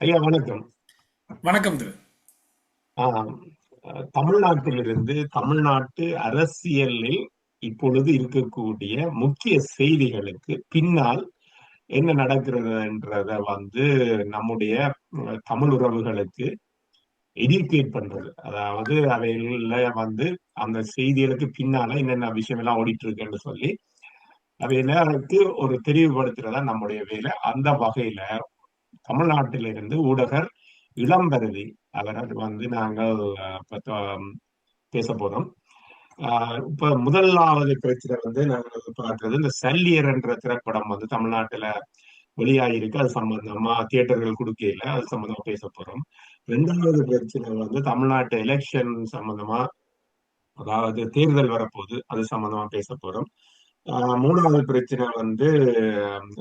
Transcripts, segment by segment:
ஐயா வணக்கம். வணக்கம் திரு. தமிழ்நாட்டிலிருந்து தமிழ்நாட்டு அரசியலில் இப்பொழுது இருக்கக்கூடிய முக்கிய செய்திகளுக்கு பின்னால் என்ன நடக்கிறதுன்றத வந்து நம்முடைய தமிழ் உறவுகளுக்கு எடியூகேட் பண்றது. அதாவது அவைகள்ல வந்து அந்த செய்திகளுக்கு பின்னால என்னென்ன விஷயம் எல்லாம் ஓடிட்டு இருக்குன்னு சொல்லி அவைகளுக்கு ஒரு தெளிவுபடுத்துறதா நம்முடைய வேலை. அந்த வகையில தமிழ்நாட்டிலிருந்து ஊடகர் இளம்பரதி அவரை வந்து நாங்கள் பேச போறோம் ஆஹ் இப்ப முதலாவது பிரச்சனை வந்து நாங்கள் பார்க்கறது இந்த சல்லியர் என்ற திரைப்படம் வந்து தமிழ்நாட்டுல வெளியாகிருக்கு அது சம்பந்தமா தியேட்டர்கள் கொடுக்கல அது சம்பந்தமா பேச போறோம் ரெண்டாவது பிரச்சனை வந்து தமிழ்நாட்டு எலெக்ஷன் சம்பந்தமா அதாவது தேர்தல் வரப்போகுது அது சம்பந்தமா பேச போறோம் மூணாவது பிரச்சனை வந்து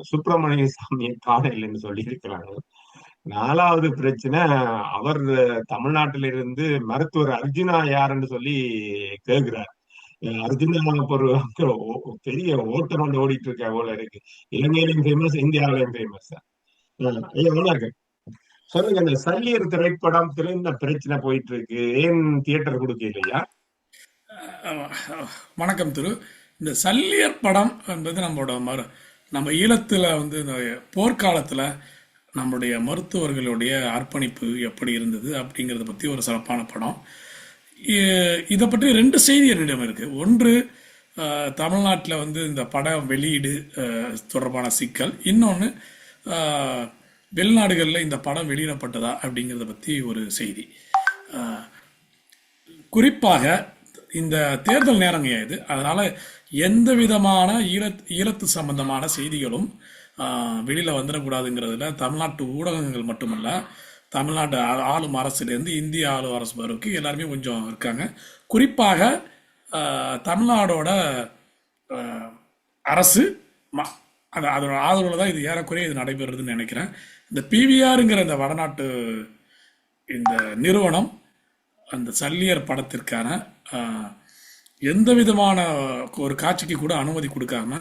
சுப்பிரமணிய சாமியை காணலைன்னு சொல்லி இருக்கிறாங்க நாலாவது பிரச்சனை அவர் தமிழ்நாட்டிலிருந்து மருத்துவர் அர்ஜுனா யாருன்னு சொல்லி கேட்கிறார் அர்ஜுனா ஒரு பெரிய ஓட்டம் வந்து ஓடிட்டு இருக்க போல இருக்கு. இலங்கையிலும் ஃபேமஸ் இந்தியாவிலையும் ஃபேமஸ் ஐயா சொல்லுங்க இந்த சல்லியர் திரைப்படத்துல இந்த பிரச்சனை போயிட்டு இருக்கு. ஏன் தியேட்டர் கொடுக்க இல்லையா வணக்கம் திரு. இந்த சல்லியர் படம் என்பது நம்மளோட மரு நம்ம ஈழத்தில் வந்து இந்த போர்க்காலத்தில் நம்மளுடைய மருத்துவர்களுடைய அர்ப்பணிப்பு எப்படி இருந்தது அப்படிங்கிறத பற்றி ஒரு சிறப்பான படம். இதை பற்றி ரெண்டு செய்தி என்னிடம் இருக்கு. ஒன்று தமிழ்நாட்டில் வந்து இந்த படம் வெளியீடு தொடர்பான சிக்கல். இன்னொன்று வெளிநாடுகளில் இந்த படம் வெளியிடப்பட்டதா அப்படிங்கிறத பற்றி ஒரு செய்தி. குறிப்பாக இந்த தேர்தல் நேரங்க இது. அதனால் எந்த விதமான ஈழத் ஈழத்து சம்பந்தமான செய்திகளும் வெளியில் வந்துடக்கூடாதுங்கிறதுல தமிழ்நாட்டு ஊடகங்கள் மட்டுமல்ல தமிழ்நாடு ஆ- ஆளும் அரசுலேருந்து இந்திய ஆளும் அரசு வரைக்கும் எல்லாருமே கொஞ்சம் இருக்காங்க. குறிப்பாக தமிழ்நாடோட அரசு ம- அது அதோட ஆதரவில் தான் இது ஏறக்குறைய இது நடைபெறுதுன்னு நினைக்கிறேன். இந்த பிவிஆருங்கிற இந்த வடநாட்டு இந்த நிறுவனம் அந்த சல்லியர் படத்திற்கான எந்த விதமான ஒரு காட்சிக்கு கூட அனுமதி கொடுக்காம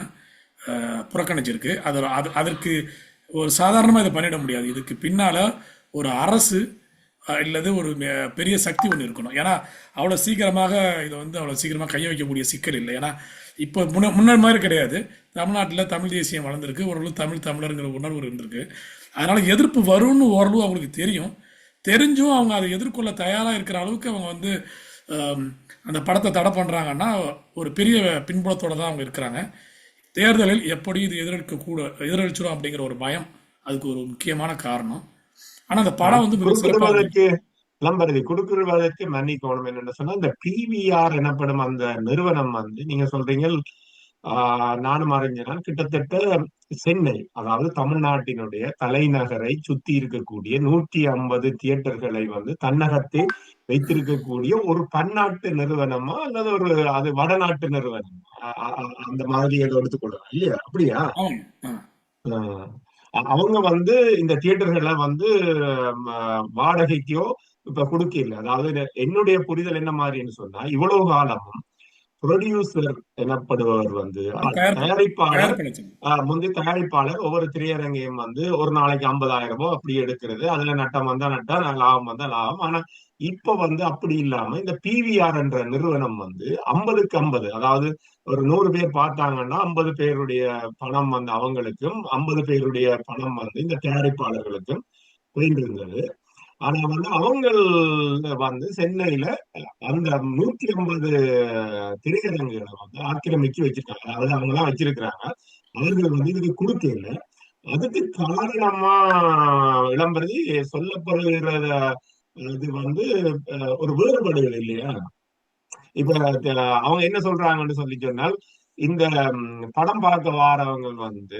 புறக்கணிச்சிருக்கு. அது அது அதற்கு ஒரு சாதாரணமாக இதை பண்ணிட முடியாது. இதுக்கு பின்னால் ஒரு அரசு இல்லது ஒரு பெரிய சக்தி ஒன்று இருக்கணும். ஏன்னா அவ்வளோ சீக்கிரமாக இதை வந்து அவ்வளோ சீக்கிரமாக கைய வைக்கக்கூடிய சிக்கல் இல்லை. ஏன்னா இப்போ முன்ன முன்னர் மாதிரி கிடையாது. தமிழ்நாட்டில் தமிழ் தேசியம் வளர்ந்துருக்கு. ஓரளவு தமிழ் தமிழருங்கிற உணர்வு இருந்திருக்கு. அதனால் எதிர்ப்பு வரும்னு ஓரளவு அவங்களுக்கு தெரியும். தெரிஞ்சும் அவங்க அதை எதிர்கொள்ள தயாராக இருக்கிற அளவுக்கு அவங்க வந்து அந்த படத்தை தடை பண்ணுறாங்கன்னா ஒரு பெரிய பின்புலத்தோட தான் அவங்க இருக்கிறாங்க. தேர்தலில் எப்படி இது எதிரொலிக்க கூட எதிரொலிச்சிடும் அப்படிங்கிற ஒரு பயம் அதுக்கு ஒரு முக்கியமான காரணம். ஆனால் அந்த படம் வந்து இளம்பரதி கொடுக்கிறதற்கு மன்னிக்கணும் என்னன்னு சொன்னா இந்த பிவிஆர் எனப்படும் அந்த நிறுவனம் வந்து நீங்க சொல்றீங்க ஆஹ் நானும் அறிஞரான் கிட்டத்தட்ட சென்னை அதாவது தமிழ்நாட்டினுடைய தலைநகரை சுத்தி இருக்கக்கூடிய நூற்றி ஐம்பது தியேட்டர்களை வந்து தன்னகத்தே வைத்திருக்கக்கூடிய ஒரு பன்னாட்டு நிறுவனமா அல்லது ஒரு அது வடநாட்டு நிறுவனம்? அந்த மாதிரி ஏதோ எடுத்துக்கொள்ளலாம் இல்லையா? அப்படியா? அவங்க வந்து இந்த தியேட்டர்களை வந்து வாடகைக்கோ இப்ப கொடுக்கல. அதாவது என்னுடைய புரிதல் என்ன மாதிரின்னு சொன்னா இவ்வளவு காலமும் ப்ரொடியூசர் எனப்படுபவர் வந்து தயாரிப்பாளர் முந்தைய தயாரிப்பாளர் ஒவ்வொரு திரையரங்கையும் வந்து ஒரு நாளைக்கு ஐம்பதாயிரமோ அப்படி எடுக்கிறது. அதுல நட்டம் வந்தா நட்டம் லாபம் வந்தா லாபம். ஆனா இப்ப வந்து அப்படி இல்லாம இந்த பிவிஆர் என்ற நிறுவனம் வந்து ஐம்பதுக்கு ஐம்பது அதாவது ஒரு நூறு பேர் பார்த்தாங்கன்னா ஐம்பது பேருடைய பணம் வந்து அவங்களுக்கும் ஐம்பது பேருடைய பணம் வந்து இந்த தயாரிப்பாளர்களுக்கும் போயிட்டு இருந்தது ஆனா வந்து அவங்க வந்து சென்னையில அந்த நூத்தி ஐம்பது திரையரங்குகளை வந்து ஆக்கிரமிச்சு வச்சிருக்காங்க. அதாவது அவங்க எல்லாம் வச்சிருக்கிறாங்க. அவர்கள் வந்து இதுக்கு கொடுக்கல அதுக்கு காரணமா விளம்பரதி சொல்லப்படுகிற இது வந்து ஒரு வேறுபாடுகள் இல்லையா? இப்ப அவங்க என்ன சொல்றாங்கன்னு சொல்லி சொன்னால் இந்த படம் பார்க்க வாரவங்க வந்து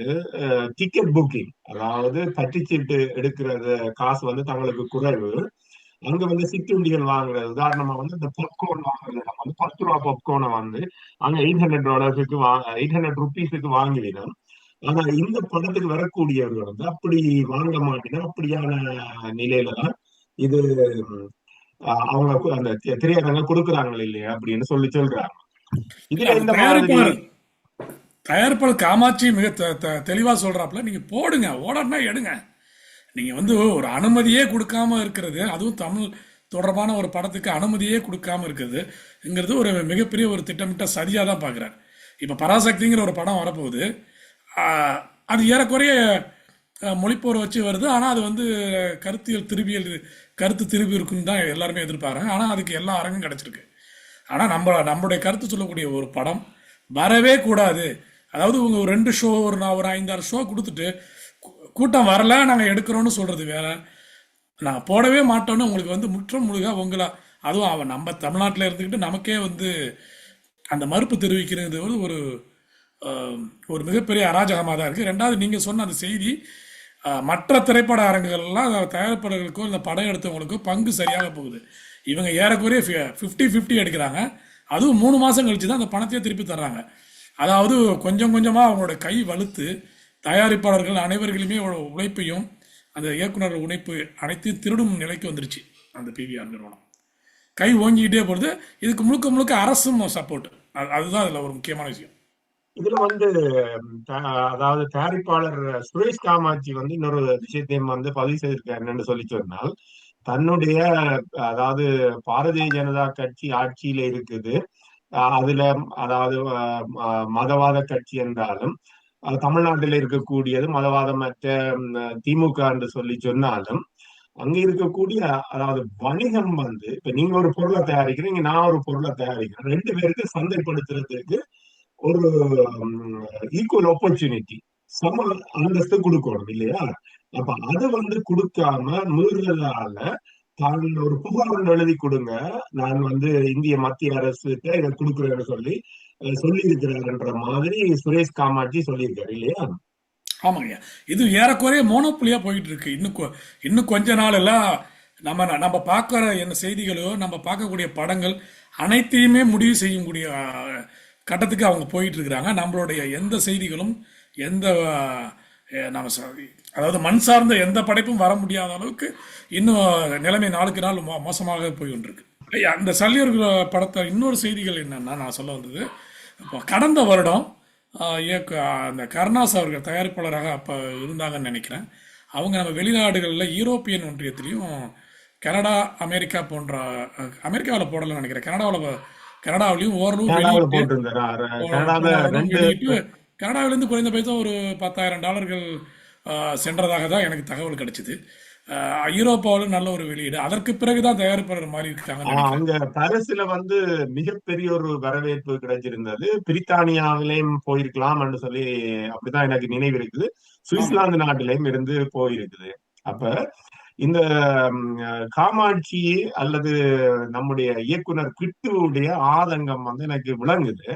டிக்கெட் புக்கிங் அதாவது பற்றுச்சீட்டு எடுக்கிறது காசு வந்து தங்களுக்கு குறைவு. அங்க வந்து சிற்றுண்டிகள் வாங்குறது. உதாரணமா வந்து இந்த பாப்கார்ன் வாங்குறது. நம்ம வந்து பத்து ரூபா பாப்கார்னை வந்து அங்க எயிட் ஹண்ட்ரட் டாலர்ஸுக்கு எயிட் ஹண்ட்ரட் ருபீஸுக்கு வாங்குவினோம் ஆனா இந்த படத்துக்கு வரக்கூடியவர்கள் வந்து அப்படி வாங்க மாட்டேங்க. அப்படியான நிலையில தான் இது அவங்க அந்த திரையரங்க கொடுக்குறாங்க இல்லையா? அப்படின்னு சொல்லி சொல்றாங்க. தயாரிப்பாளர் தயாரிப்பாளர் காமாட்சி மிக தெளிவா சொல்றாப்புல நீங்க போடுங்க ஓடனா எடுங்க. நீங்க வந்து ஒரு அனுமதியே கொடுக்காம இருக்கிறது அதுவும் தமிழ் தொடர்பான ஒரு படத்துக்கு அனுமதியே கொடுக்காம இருக்கிறதுங்கிறது ஒரு மிகப்பெரிய ஒரு திட்டமிட்ட சதியா தான் பார்க்குறாரு இப்போ பராசக்திங்கிற ஒரு படம் வரப்போகுது. அது ஏறக்குறைய மொழிப்போர் வச்சு வருது. ஆனால் அது வந்து கருத்தியல் திரும்பியல் கருத்து திரும்பி இருக்குன்னு தான் எல்லாருமே எதிர்பார்க்குறாங்க. ஆனால் அதுக்கு எல்லா அரங்கும் கிடைச்சிருக்கு. ஆனால் நம்ம நம்மளுடைய கருத்து சொல்லக்கூடிய ஒரு படம் வரவே கூடாது. அதாவது உங்க ஒரு ரெண்டு ஷோ ஒரு நான் ஒரு ஐந்தாறு ஷோ கொடுத்துட்டு கூட்டம் வரல நாங்கள் எடுக்கிறோன்னு சொல்றது வேற. நான் போடவே மாட்டோன்னு உங்களுக்கு வந்து முற்றம் முழுக உங்களா அதுவும் அவன் நம்ம தமிழ்நாட்டில் இருந்துக்கிட்டு நமக்கே வந்து அந்த மறுப்பு தெரிவிக்கிறது வந்து ஒரு ஒரு மிகப்பெரிய அராஜகமாக தான் இருக்குது ரெண்டாவது நீங்கள் சொன்ன அந்த செய்தி மற்ற திரைப்பட அரங்குகள்லாம் தயாரிப்பாளர்களுக்கோ இந்த படம் எடுத்தவங்களுக்கோ பங்கு சரியாக போகுது. இவங்க ஏறக்குறைய ஃபிஃப்டி ஃபிஃப்டி எடுக்கிறாங்க. அதுவும் மூணு மாதம் கழித்து தான் அந்த பணத்தையே திருப்பி தர்றாங்க. அதாவது கொஞ்சம் கொஞ்சமாக அவங்களோட கை வலுத்து தயாரிப்பாளர்கள் அனைவர்களுமே உழைப்பையும் அந்த இயக்குனர் உழைப்பு அனைத்தையும் திருடும் நிலைக்கு வந்துருச்சு அந்த பிவிஆர் நிறுவனம். கை ஓங்கிக்கிட்டே போகிறது இதுக்கு முழுக்க முழுக்க அரசும் சப்போர்ட் அதுதான் அதில் ஒரு முக்கியமான விஷயம். இதுல வந்து அதாவது தயாரிப்பாளர் சுரேஷ் காமாட்சி வந்து இன்னொரு விஷயத்தையும் வந்து பதிவு செய்திருக்காரு என்று சொல்லி சொன்னால் தன்னுடைய அதாவது பாரதிய ஜனதா கட்சி ஆட்சியில இருக்குது. அஹ் அதுல அதாவது அஹ், மதவாத கட்சி என்றாலும் தமிழ்நாட்டில் இருக்கக்கூடியது மதவாதமற்ற திமுக என்று சொல்லி சொன்னாலும் அங்க இருக்கக்கூடிய அதாவது வணிகம் வந்து இப்ப நீங்க ஒரு பொருளை தயாரிக்கிறீங்க நான் ஒரு பொருளை தயாரிக்கிறேன் ரெண்டு பேருக்கு சந்தைப்படுத்துறதுக்கு ஒரு ஈக்குவல் ஆப்பர்ச்சுனிட்டி சம அந்தஸ்து கொடுக்கணும் இல்லையா? அப்ப அது வந்து கொடுக்காம மீறுறதால தான் ஒரு புகார் ஒன்று எழுதி கொடுங்க. நான் வந்து இந்திய மத்திய அரசுக்கு இதை கொடுக்குறேன்னு சொல்லி சொல்லி இருக்கிறாருன்ற மாதிரி சுரேஷ் காமாட்சி சொல்லியிருக்காரு இல்லையா? ஆமாங்க இது ஏறக்குறைய மோனோப்புலியா போயிட்டு இருக்கு இன்னும் கொ- இன்னும் கொஞ்ச நாள் எல்லாம் நம்ம நம்ம பார்க்குற என்ன செய்திகளோ நம்ம பார்க்கக்கூடிய படங்கள் அனைத்தையுமே முடிவு செய்யக்கூடிய கட்டத்துக்கு அவங்க போயிட்டு இருக்கிறாங்க நம்மளுடைய எந்த செய்திகளும் எந்த நம்ம அதாவது மண் சார்ந்த எந்த படைப்பும் வர முடியாத அளவுக்கு இன்னும் நிலைமை நாளுக்கு நாள் மோ- மோசமாக போய் கொண்டிருக்கு. ஐயா, அந்த சல்லியர் படத்தை இன்னொரு செய்திகள் என்னன்னா நான் சொல்ல வந்தது இப்போ கடந்த வருடம் இயக்க அந்த கருணாஸ் அவர்கள் தயாரிப்பாளராக அப்போ இருந்தாங்கன்னு நினைக்கிறேன். அவங்க நம்ம வெளிநாடுகளில் யூரோப்பியன் ஒன்றியத்திலையும் கனடா அமெரிக்கா போன்ற அமெரிக்காவில் போடலன்னு நினைக்கிறேன். கனடாவில் கனடாவிலையும் ஓரளவு கனடாவிலிருந்து குறைந்தபட்சம் ஒரு பத்தாயிரம் டாலர்கள் சென்றதாக தான் எனக்கு தகவல் கிடைச்சிது. ஆஹ், யூரோப்பாவிலும் நல்ல ஒரு வெளியீடு. அதற்கு பிறகு தான் தயாரிப்பாளர் மாறி ஆஹ் நினைக்கிறேன். அங்க பாரிஸ்ல வந்து மிகப்பெரிய ஒரு வரவேற்பு கிடைச்சிருந்தது. பிரித்தானியாவிலேயும் போயிருக்கலாம்னு சொல்லி அப்படிதான் எனக்கு நினைவு இருக்குது. சுவிட்சர்லாந்து நாட்டிலேயும் இருந்து போயிருக்குது. அப்ப இந்த காமாட்சி அல்லது நம்முடைய இயக்குனர் கிட்டுவுடைய ஆதங்கம் வந்து எனக்கு விளங்குது.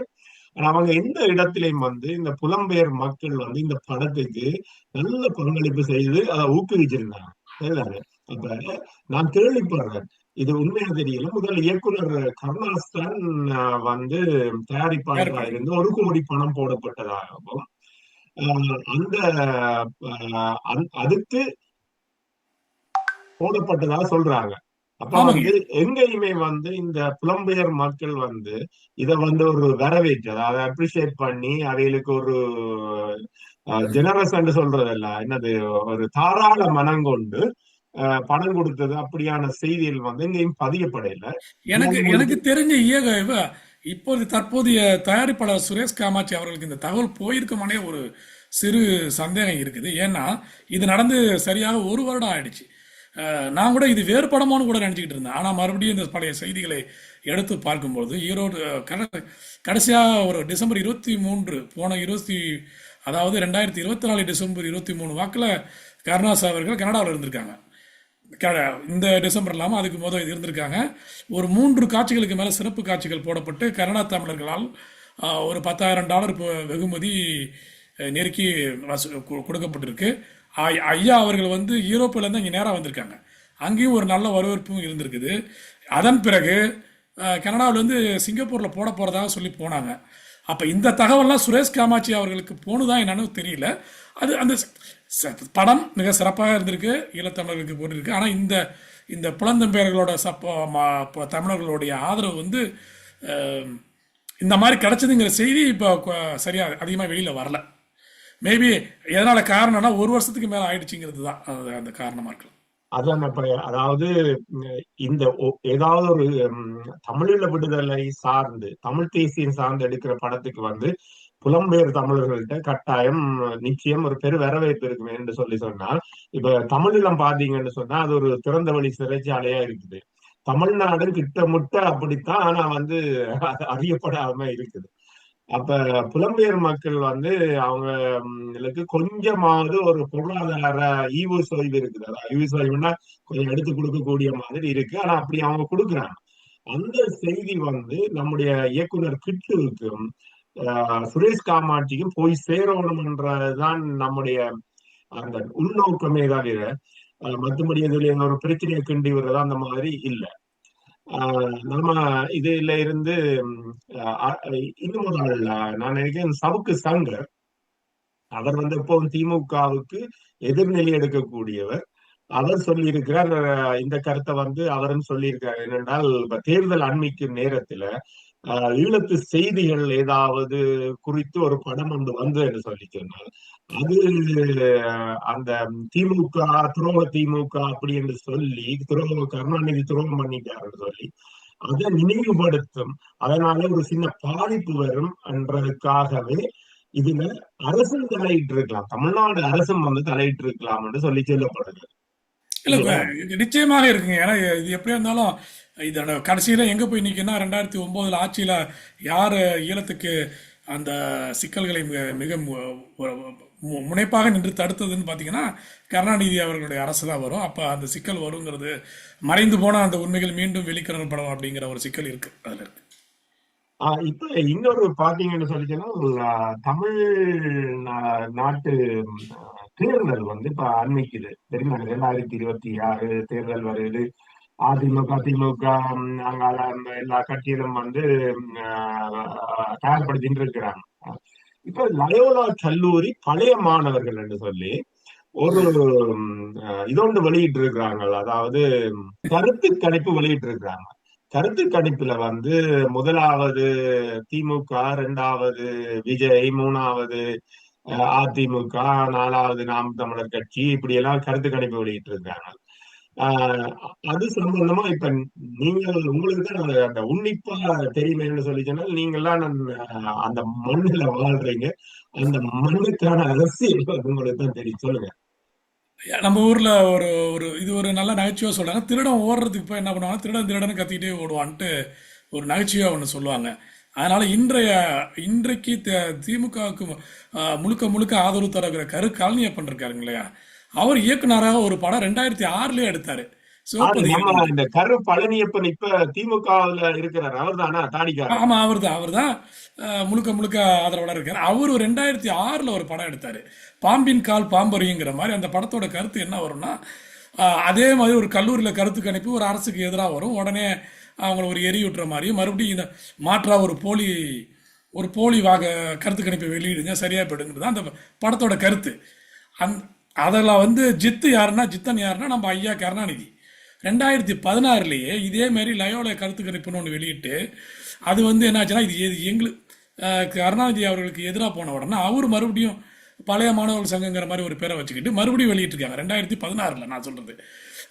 ஆனா அவங்க எந்த இடத்திலையும் வந்து இந்த புலம்பெயர் மக்கள் வந்து இந்த படத்துக்கு நல்ல பங்களிப்பு செய்து அதை ஊக்குவிச்சிருந்தாங்க. சரிதானே? அப்ப நான் கேள்விப்படுறேன். இது உண்மையா தெரியல. முதல் இயக்குனர் கருணாஸ் தான் அஹ், வந்து தயாரிப்பாளராக தயாரிப்பாளர். இருந்து ஒரு கோடி பணம் போடப்பட்டதாகவும் அந்த அதுக்கு போடப்பட்டதா சொல்றாங்க. அப்ப வந்து எங்கேயுமே வந்து இந்த புலம்பெயர் மக்கள் வந்து இத வந்து ஒரு வரவேற்று அதாவது அப்ரிஷியேட் பண்ணி அவைகளுக்கு ஒரு ஜெனரஸ் என்று சொல்றதல்ல. என்னது? ஒரு தாராள மனம் கொண்டு பணம் கொடுத்தது அப்படியான செய்திகள் வந்து எங்கேயும் பதியப்படையில எனக்கு எனக்கு தெரிஞ்ச இயக இப்போது தற்போதைய தயாரிப்பாளர் சுரேஷ் காமாட்சி அவர்களுக்கு இந்த தகவல் போயிருக்குமானே ஒரு சிறு சந்தேகம் இருக்குது. ஏன்னா இது நடந்து சரியாக ஒரு வருடம் ஆயிடுச்சு. நான் கூட இது வேறுபடமானு கூட நினச்சிக்கிட்டு இருந்தேன். ஆனால் மறுபடியும் இந்த பழைய செய்திகளை எடுத்து பார்க்கும்போது ஈரோடு அஹ், கடைசியாக ஒரு டிசம்பர் இருபத்தி மூன்று போன இருபத்தி அதாவது ரெண்டாயிரத்தி இருபத்தி நாலு டிசம்பர் இருபத்தி மூணு வாக்கில் கருணாஸ் அவர்கள் கனடாவில் இருந்திருக்காங்க. க- இந்த டிசம்பர் இல்லாமல் அதுக்கு முதல் இருந்திருக்காங்க. ஒரு மூன்று காட்சிகளுக்கு மேலே சிறப்பு காட்சிகள் போடப்பட்டு கனடா தமிழர்களால் ஒரு பத்தாயிரம் டாலர் வெகுமதி நெருக்கி வசூ கு- கொடுக்கப்பட்டிருக்கு. ஐயா அவர்கள் வந்து யூரோப்பிலேருந்து இங்கே நேராக வந்திருக்காங்க. அங்கேயும் ஒரு நல்ல வரவேற்பும் இருந்திருக்குது. அதன் பிறகு கனடாவிலேருந்து சிங்கப்பூரில் போட போகிறதாக சொல்லி போனாங்க. அப்போ இந்த தகவல்லாம் சுரேஷ் காமாட்சி அவர்களுக்கு போணுதான் என்னன்னு தெரியல. அது அந்த ச- படம் மிக சிறப்பாக இருந்திருக்கு. ஈழத்தமிழர்களுக்கு போட்டிருக்கு. ஆனால் இந்த இந்த புலந்தம்பெயர்களோட சப்போ ம- தமிழர்களுடைய ஆதரவு வந்து இந்த மாதிரி கிடச்சதுங்கிற செய்தி இப்போ சரியாக அதிகமாக வெளியில் வரல. மேபி எதனால காரணம்னா ஒரு வருஷத்துக்கு மேல ஆயிடுச்சுங்கிறது தான் அது அந்த காரணமா இருக்கலாம் அதான் இப்ப அதாவது இந்த ஒ- ஏதாவது ஒரு உம், தமிழீழ விடுதலை சார்ந்து தமிழ் தேசியம் சார்ந்து எடுக்கிற படத்துக்கு வந்து புலம்பெயர் தமிழர்கள்ட்ட கட்டாயம் நிச்சயம் ஒரு பெரு வரவேற்பு இருக்குமே என்று சொல்லி சொன்னால் இப்ப தமிழீழம் பாத்தீங்கன்னு சொன்னா அது ஒரு திறந்த வழி சிறைச்சாலையா இருக்குது. தமிழ்நாடு கிட்டமுட்ட அப்படித்தான் ஆனா வந்து அது அறியப்படாம இருக்குது. அப்ப புலம்பெயர் மக்கள் வந்து அவங்களுக்கு கொஞ்சமாவது ஒரு பொருளாதார ஈவு சொய்வு இருக்குது. அதாவது ஈவு சொய்வுன்னா கொஞ்சம் எடுத்து கொடுக்கக்கூடிய மாதிரி இருக்கு. ஆனா அப்படி அவங்க கொடுக்குறாங்க. அந்த செய்தி வந்து நம்முடைய இயக்குனர் கிட்டுவுக்கும் ஆஹ், சுரேஷ் காமாட்சிக்கும் போய் சேரணும்ன்றதுதான் நம்முடைய அந்த உள்நோக்கமே தவிர ஆஹ், மற்றபடி இதுல ஒரு பிரச்சனையை கிண்டி விடுறது அந்த மாதிரி இல்லை. ஆஹ் நம்ம இதுல இருந்து இன்னும் ஒரு ஆள், நான் நினைக்கிறேன் சவுக்கு சங்கர் அவர் வந்து எப்பவும் திமுகவுக்கு எதிர்நிலை எடுக்கக்கூடியவர். அவர் சொல்லியிருக்கிறார் இந்த கருத்தை வந்து அவரும் சொல்லியிருக்கார் என்னென்றால் தேர்தல் அண்மைக்கும் நேரத்துல ஈழத்து செய்திகள் ஏதாவது குறித்து ஒரு படம் ஒன்று வந்து என்று சொல்லி சொன்னால் அது அந்த திமுக துரோக திமுக அப்படி என்று சொல்லி துரோக கருணாநிதி துரோகம் பண்ணிட்டாருன்னு சொல்லி அதை நினைவுபடுத்தும் அதனால ஒரு சின்ன பாதிப்பு வரும் என்றதுக்காகவே இதுல அரசும் தலையிட்டு இருக்கலாம் தமிழ்நாடு அரசும் வந்து தலையிட்டு இருக்கலாம் என்று சொல்லி சொல்லப்படுகிறது. இல்ல நிச்சயமாக இருக்குங்க. ஏன்னா இது எப்படியா இருந்தாலும் இதோட கடைசியில எங்க போய் நிக்குன்னா ரெண்டாயிரத்தி ஒன்பதுல ஆட்சியில யார் ஈழத்துக்கு அந்த சிக்கல்களை மிக முனைப்பாக நின்று தடுத்ததுன்னு பாத்தீங்கன்னா கருணாநிதி அவர்களுடைய அரசு தான் வரும். அப்ப அந்த சிக்கல் வருங்கிறது மறைந்து போன அந்த உண்மைகள் மீண்டும் வெளிக்கொணரப்படும் அப்படிங்கிற ஒரு சிக்கல் இருக்கு அதுல இருக்கு. ஆஹ் இப்ப இன்னொரு பாத்தீங்கன்னு சொல்லிச்சுன்னா தமிழ் நாட்டு தேர்தல் வந்து இப்ப அண்மைக்குது தெரியுமா? ரெண்டாயிரத்தி இருபத்தி ஆறு தேர்தல் வருது. அதிமுக திமுக அங்கால அந்த எல்லா கட்சியிலும் வந்து தயார்படுத்திட்டு இருக்கிறாங்க. இப்ப லயோலா கல்லூரி பழைய மாணவர்கள் என்று சொல்லி ஒரு இதொன்று வெளியிட்டு இருக்கிறாங்க அதாவது கருத்து கணிப்பு வெளியிட்டு இருக்கிறாங்க கருத்து கணிப்புல வந்து முதலாவது திமுக இரண்டாவது விஜய் மூணாவது அதிமுக நாலாவது நாம் தமிழர் கட்சி இப்படி எல்லாம் கருத்து கணிப்பு வெளியிட்டு இருக்காங்க ஆஹ், அது சம்பந்தமா இப்ப நீங்கள் உங்களுக்கு தான் அந்த உன்னிப்பா தெரியுமேன்னு சொல்லி சொன்னால் நீங்கள்லாம் அந்த அந்த மண்ணுல வாழ்றீங்க. அந்த மண்ணுக்கான அரசியல் உங்களுக்கு தான் தெரியும். சொல்லுங்க. நம்ம ஊர்ல ஒரு ஒரு இது ஒரு நல்ல நகைச்சுவை சொல்றாங்க. திருடன் ஓடுறதுக்கு போய் என்ன பண்ணுவாங்க? திருடன் திருடன்னு கத்திக்கிட்டே ஓடுவான்ட்டு ஒரு நகைச்சுவையா ஒன்று சொல்லுவாங்க. அதனால இன்றைய இன்றைக்கு திமுகவுக்கு முழுக்க முழுக்க ஆதரவு தருகிற கரு காலனியப்பன் இருக்காருங்க இல்லையா? அவர் இயக்குனராக ஒரு படம் ரெண்டாயிரத்தி ஆறுலயே எடுத்தாரு. ஆனா சிவப்பதி நம்ம இயக்குனர் இந்த கரு பழனியப்பன் இப்ப திமுகவுல இருக்கிறார். அவர் தானா தாடிக்காரர். ஆமா அவர் தான் அவர் தான் முழுக்க முழுக்க ஆதரவோட இருக்காரு. அவர் ரெண்டாயிரத்தி ஆறுல ஒரு படம் எடுத்தாரு. பாம்பின் கால் பாம்பறியுங்கிற மாதிரி அந்த படத்தோட கருத்து என்ன வரும்னா அதே மாதிரி ஒரு கல்லூரியில் கருத்து கணிப்பு ஒரு அரசுக்கு எதிராக வரும். உடனே அவங்கள ஒரு எரியூட்டுற மாதிரியும் மறுபடியும் இந்த மாற்றாக ஒரு போலி ஒரு போலி வாக கருத்து கணிப்பை வெளியிடுங்க சரியாக போயிடுங்கிறது தான் அந்த படத்தோட கருத்து. அந் அதில் வந்து ஜித்து யாருன்னா ஜித்தன் யாருன்னா நம்ம ஐயா கருணாநிதி. ரெண்டாயிரத்தி பதினாறுலேயே இதேமாரி மாதிரி லயோல கருத்து கணிப்புன்னு ஒன்று வெளியிட்டு அது வந்து என்னாச்சுன்னா இது எது- எங்களுக்கு கருணாநிதி அவர்களுக்கு எதிராக போன உடனே அவர் மறுபடியும் பழைய மாணவர்கள் சங்கங்கிற மாதிரி ஒரு பேரை வச்சுக்கிட்டு மறுபடியும் வெளியிட்டிருக்காங்க. ரெண்டாயிரத்தி பதினாறில் நான் சொல்கிறது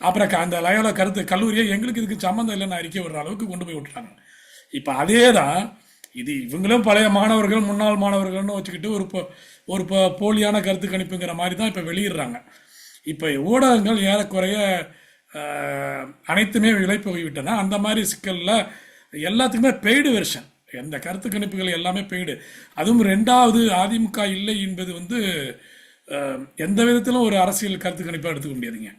அப்புறம் அந்த லயோல கருத்து கல்லூரியை எங்களுக்கு இதுக்கு சம்மந்தம் இல்லைன்னு அறிக்கை விடுற அளவுக்கு கொண்டு போய் விட்டுறாங்க இப்போ அதே தான் இது இவங்களும் பழைய மாணவர்கள் முன்னாள் மாணவர்கள்னு வச்சுக்கிட்டு ஒரு ஒரு போலியான கருத்து கணிப்புங்கிற மாதிரி தான் இப்போ வெளியிடுறாங்க. இப்போ ஊடகங்கள் ஏறக்குறைய அனைத்துமே விலை போய்விட்டன. அந்த மாதிரி சிக்கலில் எல்லாத்துக்குமே பெய்டு வெர்ஷன் எந்த கருத்து கணிப்புகள் எல்லாமே பெய்டு. அதுவும் ரெண்டாவது அதிமுக இல்லை என்பது வந்து எந்த விதத்திலும் ஒரு அரசியல் கருத்து கணிப்பாக எடுத்துக்க முடியாதுங்க.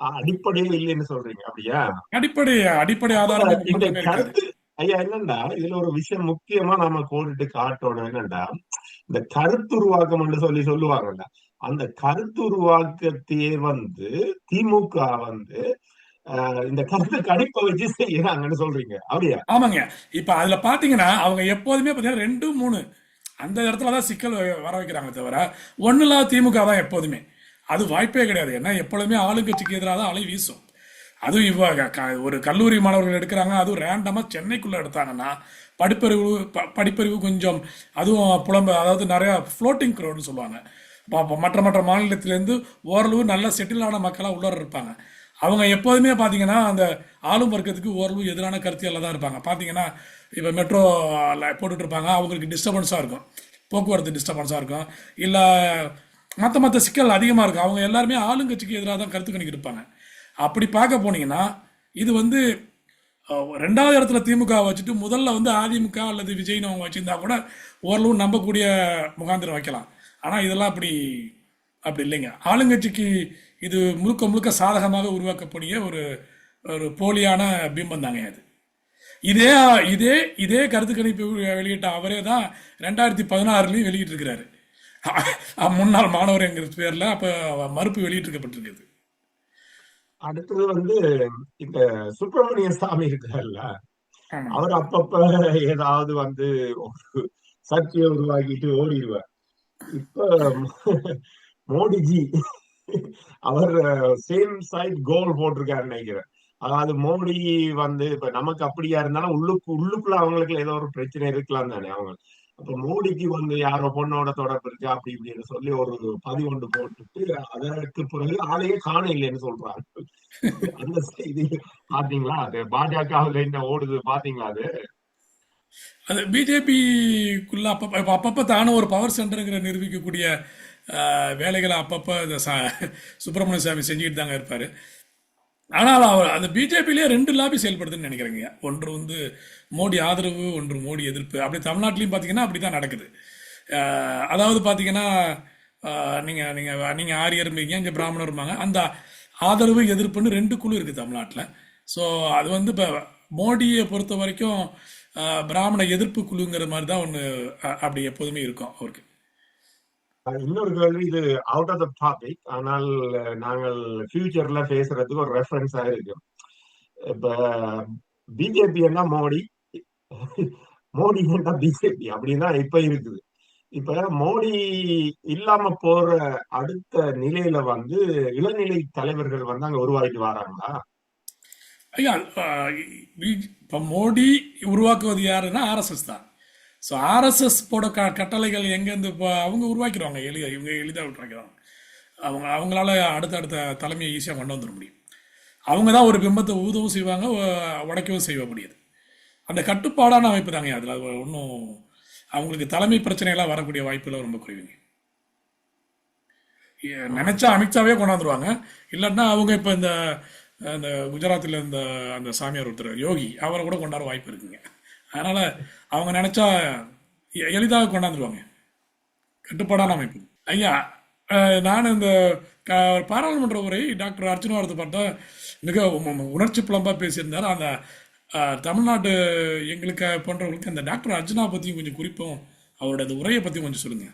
அடிப்படையே இல்லைன்னு சொல்றீங்க அப்படியா? அடிப்படை அடிப்படை ஆதாரமே இந்த கருத்து ஐயா என்னண்டா இதுல ஒரு விஷயம் முக்கியமா நாம கோடிட்டு காட்டணும் என்னண்டா இந்த கருத்துருவாக்கம் சொல்லி சொல்லுவாங்கல்ல அந்த கருத்துருவாக்கத்தையே வந்து திமுக வந்து இந்த கருத்து கணிப்பை வச்சு செய்யறாங்கன்னு சொல்றீங்க. அப்படியா? ஆமாங்க. இப்ப அதுல பாத்தீங்கன்னா அவங்க எப்போதுமே பாத்தீங்கன்னா ரெண்டு மூணு அந்த இடத்துல தான் சிக்கல் வ- வர வைக்கிறாங்க தவிர ஒண்ணுல திமுக தான் எப்போதுமே. அது வாய்ப்பே கிடையாது. ஏன்னா எப்பொழுதுமே ஆளுங்கட்சிக்கு எதிராக தான் அலை வீசும். அதுவும் இவ்வாக க- ஒரு கல்லூரி மாணவர்கள் எடுக்கிறாங்க அதுவும் ரேண்டமாக சென்னைக்குள்ளே எடுத்தாங்கன்னா படிப்பறிவு ப படிப்பறிவு கொஞ்சம் அதுவும் புலம்ப அதாவது நிறையா ஃப்ளோட்டிங் க்ரௌட்னு சொல்லுவாங்க. மற்ற மற்ற மாநிலத்திலேருந்து ஓரளவு நல்ல செட்டில் ஆன மக்களாக உள்ளார இருப்பாங்க. அவங்க எப்போதுமே பார்த்தீங்கன்னா அந்த ஆளும் வர்க்கத்துக்கு ஓரளவு எதிரான கருத்தியல்ல தான் இருப்பாங்க. பார்த்தீங்கன்னா இப்போ மெட்ரோ போட்டுட்டு இருப்பாங்க அவங்களுக்கு டிஸ்டர்பன்ஸாக இருக்கும். போக்குவரத்து டிஸ்டர்பன்ஸாக இருக்கும். இல்லை மற்ற மற்ற சிக்கல் அதிகமாக இருக்கும். அவங்க எல்லாருமே ஆளுங்கட்சிக்கு எதிராக தான் கருத்து கணிக்கு இருப்பாங்க. அப்படி பார்க்க போனீங்கன்னா இது வந்து ரெண்டாவது இடத்துல திமுக வச்சுட்டு முதல்ல வந்து அதிமுக அல்லது விஜய்னு அவங்க வச்சுருந்தா கூட ஓரளவு நம்பக்கூடிய முகாந்திரம் வைக்கலாம். ஆனால் இதெல்லாம் அப்படி அப்படி இல்லைங்க. ஆளுங்கட்சிக்கு இது முழுக்க முழுக்க சாதகமாக உருவாக்கக்கூடிய ஒரு ஒரு போலியான பிம்பம் தாங்க அது. இதே இதே இதே கருத்து கணிப்பு வெளியிட்ட அவரே தான் ரெண்டாயிரத்தி பதினாறுலையும் வெளியிட்டிருக்கிறாரு. முன்னாள் மாணவர் என்கிற பேரில் அப்போ மறுப்பு வெளியிட்டிருக்கப்பட்டிருக்குது. அடுத்தது வந்து இந்த சுப்பிரமணிய சாமி இருக்கார்ல ஆமாம் அவர் அப்பப்ப ஏதாவது வந்து ஒரு சர்ச்சையை உருவாக்கிட்டு ஓடிடுவார். இப்ப மோடிஜி அவர் சேம் சைட் கோல் போட்டிருக்காரு நினைக்கிறேன். அதாவது மோடி வந்து இப்ப நமக்கு அப்படியா இருந்தாலும் உள்ளுக்கு உள்ளுக்குள்ள அவங்களுக்கு ஏதோ ஒரு பிரச்சனை இருக்கலாம் தானே அவங்க. அப்ப மோடிக்கு வந்து யாரோ பொண்ணோட தொடர்பு இருக்கு அப்படி இப்படின்னு சொல்லி ஒரு பதிவொண்டு போட்டுட்டு அதற்கு பிறகு ஆளையே காண இல்லைன்னு சொல்றாங்க. அந்த செய்தி பாத்தீங்களா அது பாஜகவுல என்ன ஓடுது பாத்தீங்களா அது? அது பிஜேபிக்குள்ள அப்பப்போ அப்பப்ப அப்பப்போ தானும் ஒரு பவர் சென்டருங்கிற நிரூபிக்கக்கூடிய வேலைகளை அப்பப்போ இந்த சா சுப்பிரமணிய சாமி செஞ்சுக்கிட்டு தாங்க இருப்பார். ஆனால் அவர் அந்த பிஜேபியிலே ரெண்டு லாபி செயல்படுதுன்னு நினைக்கிறேங்க. ஒன்று வந்து மோடி ஆதரவு ஒன்று மோடி எதிர்ப்பு. அப்படி தமிழ்நாட்டிலையும் பார்த்தீங்கன்னா அப்படி தான் நடக்குது அதாவது பார்த்தீங்கன்னா நீங்கள் நீங்கள் நீங்கள் ஆரியரும்பீங்க இங்கே பிராமணரும்பாங்க அந்த ஆதரவு எதிர்ப்புன்னு ரெண்டு குழு இருக்குது தமிழ்நாட்டில். ஸோ அது வந்து இப்போ மோடியை பொறுத்த வரைக்கும் பிராமண எதிர்ப்பு குழுங்கிற மாதிரி தான் ஒன்று அப்படி எப்போதுமே இருக்கும் அவருக்கு. இன்னொரு கேள்வி இது அவுட் ஆஃப் த டாபிக் ஆனால் நாங்கள் ஃபியூச்சர்ல பேசுறதுக்கு ஒரு ரெஃபரன்ஸா இருக்கு இப்ப பிஜேபி என்ன மோடி? மோடி என்ன பிஜேபி அப்படின்னு தான் இப்ப இருக்குது. இப்ப மோடி இல்லாம போற அடுத்த நிலையில வந்து இளநிலை தலைவர்கள் வந்து அங்க உருவாக்கிட்டு வராங்களா? ஐயா இப்போ மோடி உருவாக்குவது யாருன்னா ஆர்எஸ்எஸ் தான். ஸோ ஆர்எஸ்எஸ் போட க கட்டளைகள் எங்கேருந்து இப்போ அவங்க உருவாக்கிடுவாங்க. எளிய இவங்க எளிதாக விட்டுறாங்க அவங்க அவங்களால அடுத்த அடுத்த தலைமையை ஈஸியாக கொண்டு வந்துட முடியும். அவங்க தான் ஒரு பிம்பத்தை ஊதவும் செய்வாங்க உடைக்கவும் செய்ய முடியாது. அந்த கட்டுப்பாடான அமைப்பு தாங்க அதில். ஒன்றும் அவங்களுக்கு தலைமை பிரச்சனைகளாக வரக்கூடிய வாய்ப்புகள் ரொம்ப குறைவுங்க. நினச்சா அமித்ஷாவே கொண்டாந்துருவாங்க. இல்லைன்னா அவங்க இப்போ இந்த அந்த குஜராத்தில் இந்த அந்த சாமியார் ஒருத்தர் யோகி அவரை கூட கொண்டாட வாய்ப்பு இருக்குங்க. அதனால அவங்க நினைச்சா எ- எளிதாக கொண்டாந்துருவாங்க. கட்டுப்பாடான அமைப்பு. ஐயா நான் இந்த பாராளுமன்ற உரை டாக்டர் அர்ஜுனவரத்தை பார்த்தா மிக உணர்ச்சி புலம்பா பேசியிருந்தார். அந்த அஹ், தமிழ்நாட்டு எங்களுக்கு போன்றவங்களுக்கு அந்த டாக்டர் அர்ஜுனா பற்றியும் கொஞ்சம் குறிப்பும் அவரோட அந்த உரையை பற்றியும் கொஞ்சம் சொல்லுங்க.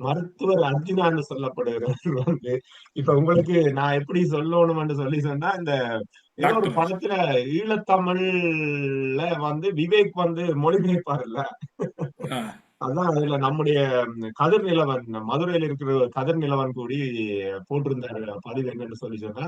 மருத்துவர் அர்ஜுனான்னு சொல்லப்படுகிறார். வந்து இப்ப உங்களுக்கு நான் எப்படி சொல்லணும்னு சொல்லி சொன்னா இந்த டாக்டர். படத்துல ஈழத்தமிழ்ல வந்து விவேக் வந்து மொழிபெயர்ப்பாருல்ல. அதான் அதுல நம்முடைய கதிர் நிலவன் மதுரையில இருக்கிற கதிர் நிலவன் கூடி போட்டிருந்தாரு பதிவு என்னன்னு சொல்லி சொன்னா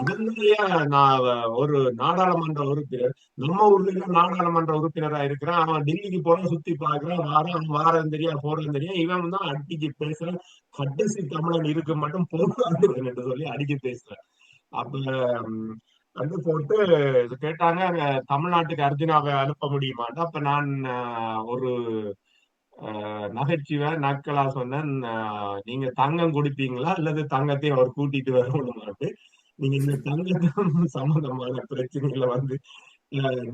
இதனாலயா நான் ஒரு நாடாளுமன்ற உறுப்பினர் நம்ம ஊர்ல நாடாளுமன்ற உறுப்பினரா இருக்கிறான். அவன் டெல்லிக்கு போறான் சுத்தி பாக்குறான் அவன் வாரம் தெரியா போறது தெரியா இவன் தான் அடிச்சு பேசுறான். கடைசி தமிழன் இருக்கு மட்டும் போராடு என்று சொல்லி அடிச்சு பேசுறான். அப்ப வந்து போட்டு இது கேட்டாங்க அங்க தமிழ்நாட்டுக்கு அர்ஜுனாவை அனுப்ப முடியுமான்னு அப்ப நான் ஒரு நகைச்சுவை நக்கலா சொன்னேன். நீங்க தங்கம் கொடுப்பீங்களா? அல்லது தங்கத்தையும் அவர் கூட்டிட்டு வரணுமாட்டு நீங்க இந்த தங்கம் சம்பந்தமான பிரச்சனைகளை வந்து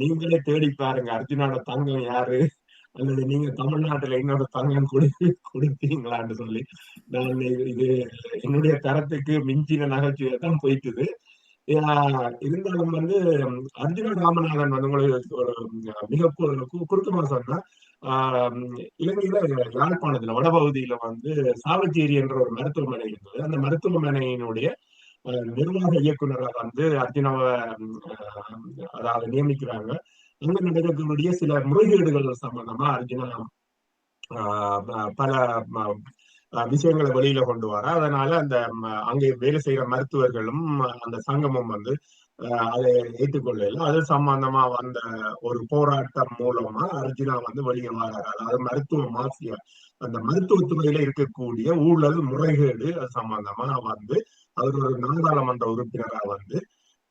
நீங்களே தேடி பாருங்க அர்ஜுனோட தங்கம் யாரு? அல்லது நீங்க தமிழ்நாட்டுல இன்னொரு தங்கம் கொடு கொடுப்பீங்களான்னு சொல்லி. நான் இது என்னுடைய தரத்துக்கு மிஞ்சின நகைச்சுவை தான் போயிட்டுது. ஆஹ் இருந்தாலும் வந்து அர்ஜுன ராமநாதன் வந்து உங்களுக்கு ஒரு மிக குறுக்கமா சொன்னா ஆஹ் இலங்கையில யாழ்ப்பாணத்துல வடபகுதியில வந்து சாவச்சேரி என்ற ஒரு மருத்துவமனை இருந்தது. அந்த மருத்துவமனையினுடைய நிர்வாக இயக்குனரா வந்து அர்ஜுனாவை அதாவது நியமிக்கிறாங்க. அங்க நடக்கக்கூடிய சில முறைகேடுகள் சம்பந்தமா அர்ஜுனா ஆஹ், பல விஷயங்களை வெளியில கொண்டு வர. அதனால அந்த அங்கே வேலை செய்யற மருத்துவர்களும் அந்த சங்கமும் வந்து அதை ஏற்றுக்கொள்ளல. அது சம்பந்தமா வந்த ஒரு போராட்டம் மூலமா அர்ஜுனா வந்து வெளியே வராரு. அதாவது மருத்துவ மாஃபியா அந்த மருத்துவத்துறையில இருக்கக்கூடிய ஊழல் முறைகேடு அது சம்பந்தமா வந்து அவர் ஒரு நாடாளுமன்ற உறுப்பினரா வந்து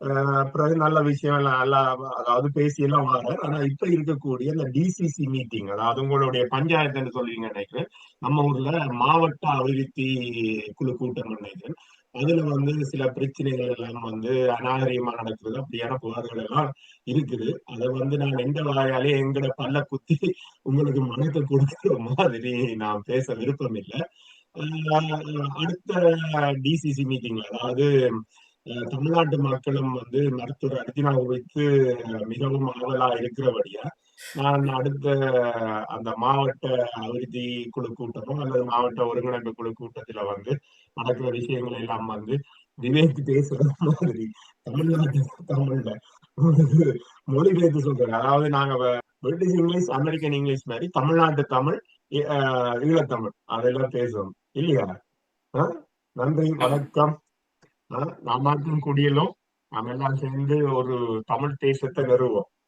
பிறகு நல்ல விஷயம் எல்லாம் நல்லா அதாவது பேசி எல்லாம் வரார் ஆனா இப்ப இருக்கக்கூடிய இந்த டிசிசி மீட்டிங் அதாவது உங்களுடைய பஞ்சாயத்துன்னு சொல்லுவீங்க நினைக்கிறேன். நம்ம ஊர்ல மாவட்ட அபிவிருத்தி குழு கூட்டம் நினைக்கிறேன். அதுல வந்து சில பிரச்சனைகள் எல்லாம் வந்து அநாகரியமா நடக்குது. அப்படியான புகார்கள் எல்லாம் இருக்குது. அதை வந்து நான் எந்த வாயாலே எங்கட பல்ல குத்தி உங்களுக்கு மனத்தை கொடுக்குற மாதிரி நான் பேச விருப்பம் இல்லை அடுத்த டிசிசி மீட்டிங்ல அதாவது தமிழ்நாட்டு மக்களும் வந்து மருத்துவர் அர்ஜுனா வைத்து மிகவும் ஆவலா இருக்கிறபடியா நான் அடுத்த அந்த மாவட்ட அபிவிருத்தி குழு கூட்டமோ அல்லது மாவட்ட ஒருங்கிணைப்பு குழு கூட்டத்துல வந்து நடக்கிற விஷயங்கள் எல்லாம் வந்து விவேக் பேசுற மாதிரி தமிழ்நாட்டு தமிழ்ல மொழிபெயர்த்து சொல்றேன் அதாவது நாங்க பிரிட்டிஷ் இங்கிலீஷ் அமெரிக்கன் இங்கிலீஷ் மாதிரி தமிழ்நாட்டு தமிழ் ஈழத்தமிழ். அதெல்லாம் பேசுவோம். இல்லையா? நன்றி வணக்கம். நாம் நாமாக்கும் குடியலும் நம்ம எல்லாம் சேர்ந்து ஒரு தமிழ் தேசத்தை நிறுவோம்